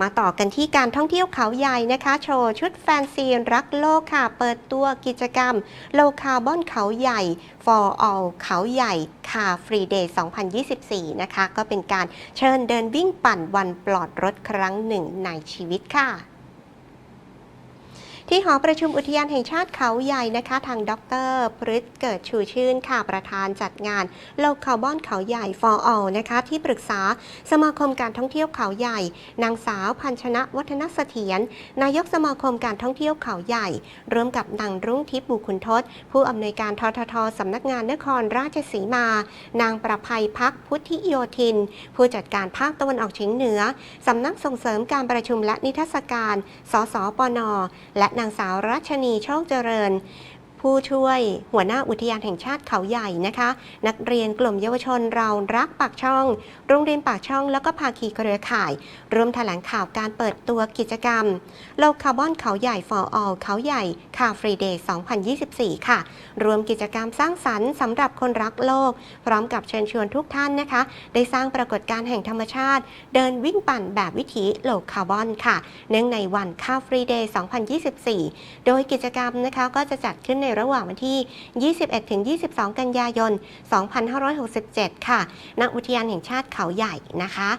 มาต่อกันที่การท่องเที่ยวเขาใหญ่นะคะ โชว์ชุดแฟนซีรักโลกค่ะ เปิดตัวกิจกรรมโลคาร์บอนเขาใหญ่ For All เขาใหญ่คาฟรีเดย์2024 นะคะ ก็เป็นการเชิญเดินวิ่งปั่นวันปลอดรถครั้งหนึ่งในชีวิตค่ะ ที่หอประชุมอุทยานแห่งชาติเขาใหญ่นะคะทางดรพฤษเกิดชูชื่นค่ะประธานจัดงานโลกคาร์บอนเขาใหญ่ for all นะคะที่ปรึกษาสมาคมการท่องเที่ยวเขาใหญ่ นางสาวพันชนะวัฒนเสถียรนายกสมาคมการท่องเที่ยวเขาใหญ่ร่วมกับนางรุ่งทิพย์บุคุณทศ ผู้อำนวยการทททสำนักงานนครราชสีมา นางประภัยพักพุทธิโยธิน ผู้จัดการภาคตะวันออกเฉียงเหนือสำนักส่งเสริมการประชุมและนิทรรศการ สสปนและนางสาวรัชนีโชคเจริญ ผู้ช่วยหัวหน้าอุทยานแห่งชาติเขาใหญ่นะคะ นักเรียนกลุ่มเยาวชนเรารักปากช่อง โรงเรียนปากช่องแล้วก็ภาคีเครือข่ายร่วมแถลงข่าวการเปิดตัวกิจกรรมโลคาร์บอนเขาใหญ่ for all เขาใหญ่คาฟรีเดย์2024 ค่ะ รวมกิจกรรมสร้างสรรค์สำหรับคนรักโลก พร้อมกับเชิญชวนทุกท่านนะคะ ได้สร้างปรากฏการณ์แห่งธรรมชาติ เดินวิ่งปั่นแบบวิถีโลคาร์บอนค่ะ เนื่องในวันคาฟรีเดย์2024 โดยกิจกรรมนะคะก็จะจัดขึ้นในระหว่างวันที่ 21-22 กันยายน 2567 ค่ะณอุทยานแห่งชาติเขาใหญ่นะคะ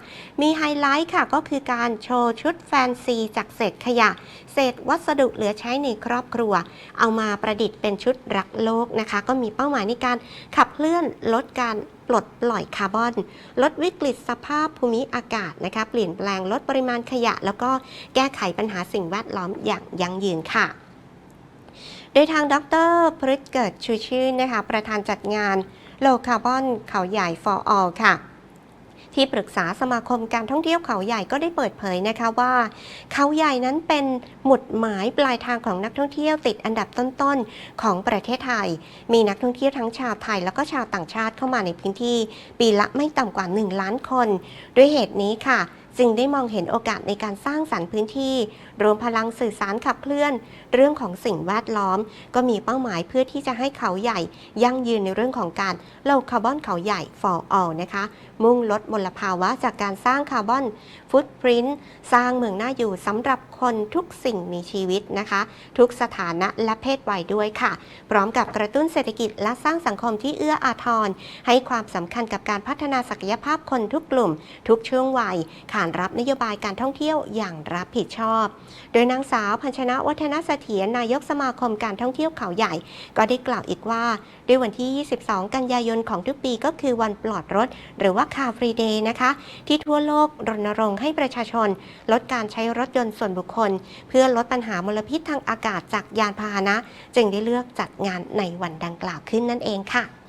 มีไฮไลท์ค่ะก็คือการโชว์ชุดแฟนซีจากเศษขยะ เศษวัสดุเหลือใช้ในครอบครัว เอามาประดิษฐ์เป็นชุดรักโลกนะคะ ก็มีเป้าหมายในการขับเคลื่อนลดการปลดปล่อยคาร์บอน ลดวิกฤตสภาพภูมิอากาศนะคะ เปลี่ยนแปลงลดปริมาณขยะ แล้วก็แก้ไขปัญหาสิ่งแวดล้อมอย่างยั่งยืนค่ะ โดยทางดรพฤษเกิดชูชื่นนะคะประธานจัดงานโลคาร์บอนเขาใหญ่ for all ค่ะที่ปรึกษาสมาคมการท่องเที่ยวเขาใหญ่ก็ได้เปิดเผยนะคะว่า เขาใหญ่นั้นเป็นหมุดหมายปลายทางของนักท่องเที่ยวติดอันดับต้นๆของประเทศไทย มีนักท่องเที่ยวทั้งชาวไทย แล้วก็ชาวต่างชาติเข้ามาในพื้นที่ ปีละไม่ต่ำกว่า 1 ล้านคน ด้วยเหตุนี้ค่ะ จึงได้มองเห็นโอกาสในการสร้างสรรค์พื้นที่ รวมพลังสื่อสารขับเคลื่อน เรื่องของสิ่งแวดล้อม ก็มีเป้าหมายเพื่อที่จะให้เขาใหญ่ ยั่งยืนในเรื่องของการโลคาร์บอนเขาใหญ่ for all นะคะ มุ่งลดมลภาวะจากการสร้างคาร์บอนฟุตปรินต์สร้างเมืองน่าอยู่สำหรับคนทุกสิ่งมีชีวิตนะคะ ทุกสถานะและเพศวัยด้วยค่ะ พร้อมกับกระตุ้นเศรษฐกิจและสร้างสังคมที่เอื้ออาทร ให้ความสำคัญกับการพัฒนาศักยภาพคนทุกกลุ่ม ทุกช่วงวัยขานรับนโยบายการท่องเที่ยวอย่างรับผิดชอบ โดยนางสาวพันชนะวัฒนเสถียรนายกสมาคมการท่องเที่ยวเขาใหญ่ ก็ได้กล่าวอีกว่า ด้วยวันที่ 22 กันยายนของทุกปีก็คือวันปลอดรถ หรือว่าคาฟรีเดย์นะคะ ที่ทั่วโลกรณรงค์ให้ประชาชน ลดการใช้รถยนต์ส่วนบุคคล เพื่อลดปัญหามลพิษทางอากาศจากยานพาหนะ จึงได้เลือกจัดงานในวันดังกล่าวขึ้นนั่นเองค่ะ